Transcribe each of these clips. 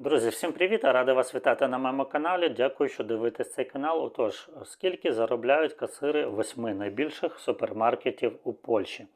Друзі, всім привіт! Радий вас вітати на моєму каналі. Дякую, що дивитесь цей канал. Отож, скільки заробляють касири восьми найбільших супермаркетів у Польщі?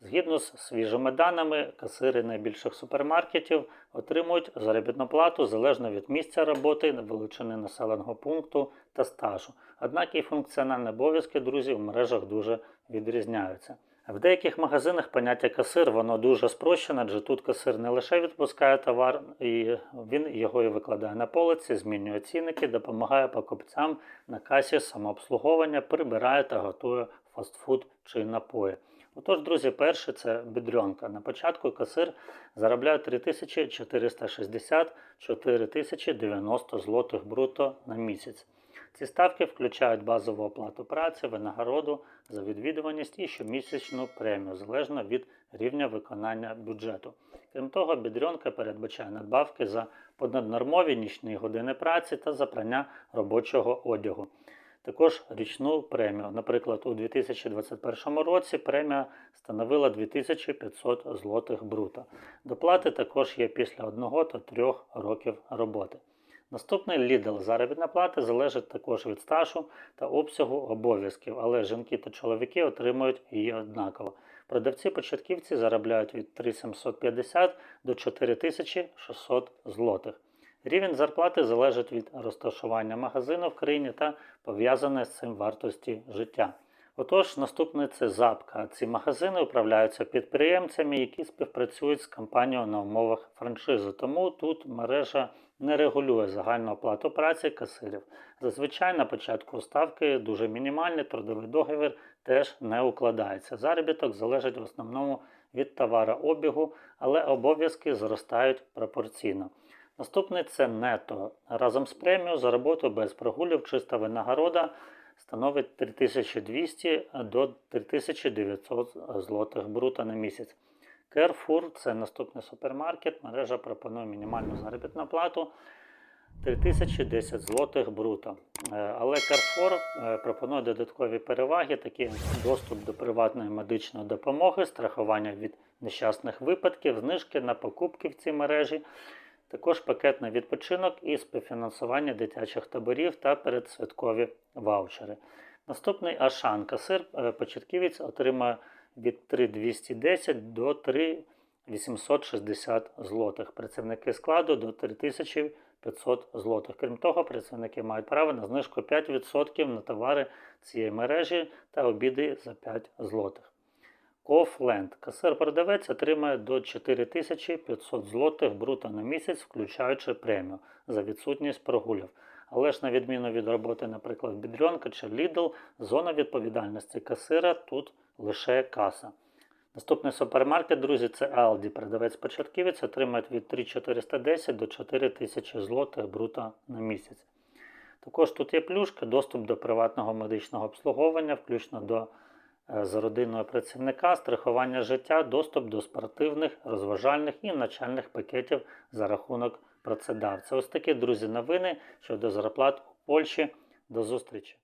Згідно з свіжими даними, касири найбільших супермаркетів отримують заробітну плату залежно від місця роботи, величини населеного пункту та стажу. Однак і функціональні обов'язки друзів в мережах дуже відрізняються. В деяких магазинах поняття касир воно дуже спрощене, адже тут касир не лише відпускає товар, і він його і викладає на полиці, змінює цінники, допомагає покупцям на касі самообслуговування, прибирає та готує фастфуд чи напої. Отож, друзі, перше це бідрьонка. На початку касир заробляє 3460 4090 злотих бруто на місяць. Ці ставки включають базову оплату праці, винагороду за відвідуваність і щомісячну премію, залежно від рівня виконання бюджету. Крім того, бідрьонка передбачає надбавки за понаднормові нічні години праці та за прання робочого одягу. Також річну премію. Наприклад, у 2021 році премія становила 2500 злотих бруто. Доплати також є після 1 та 3 років роботи. Наступний Lidl. Заробітна плата залежить також від стажу та обсягу обов'язків, але жінки та чоловіки отримують її однаково. Продавці-початківці заробляють від 3750 до 4600 злотих. Рівень зарплати залежить від розташування магазину в країні та пов'язане з цим вартості життя. Отож, наступне це запка. Ці магазини управляються підприємцями, які співпрацюють з компанією на умовах франшизи. Тому тут мережа не регулює загальну оплату праці касирів. Зазвичай на початку ставки дуже мінімальний трудовий договір теж не укладається. Заробіток залежить в основному від товарообігу, але обов'язки зростають пропорційно. Наступний це нето. Разом з премією за роботу без прогулів чиста винагорода становить 3200 до 3900 злотих брута на місяць. Carrefour – це наступний супермаркет. Мережа пропонує мінімальну заробітну плату 3010 злотих бруто. Е, Але Carrefour е, пропонує додаткові переваги, такі як доступ до приватної медичної допомоги, страхування від нещасних випадків, знижки на покупки в цій мережі. Також пакетний відпочинок і співфінансування дитячих таборів та передсвяткові ваучери. Наступний Ашан. Касир е, початківець отримає від 3210 до 3860 злотих. Працівники складу до 3500 злотих. Крім того, працівники мають право на знижку 5% на товари цієї мережі та обіди за 5 злотих. Кофленд. Касир-продавець отримає до 4500 злотих бруто на місяць, включаючи премію за відсутність прогулів. Але ж на відміну від роботи, наприклад, Бідрьонка чи Lidl, зона відповідальності касира тут лише каса. Наступний супермаркет, друзі, це Aldi. Продавець-початківець отримає від 3410 до 4000 злотих бруто на місяць. Також тут є плюшка, доступ до приватного медичного обслуговування, включно до е, родиною родинного працівника, страхування життя, доступ до спортивних, розважальних і навчальних пакетів за рахунок працедавця. Ось такі, друзі, новини щодо зарплат у Польщі. До зустрічі!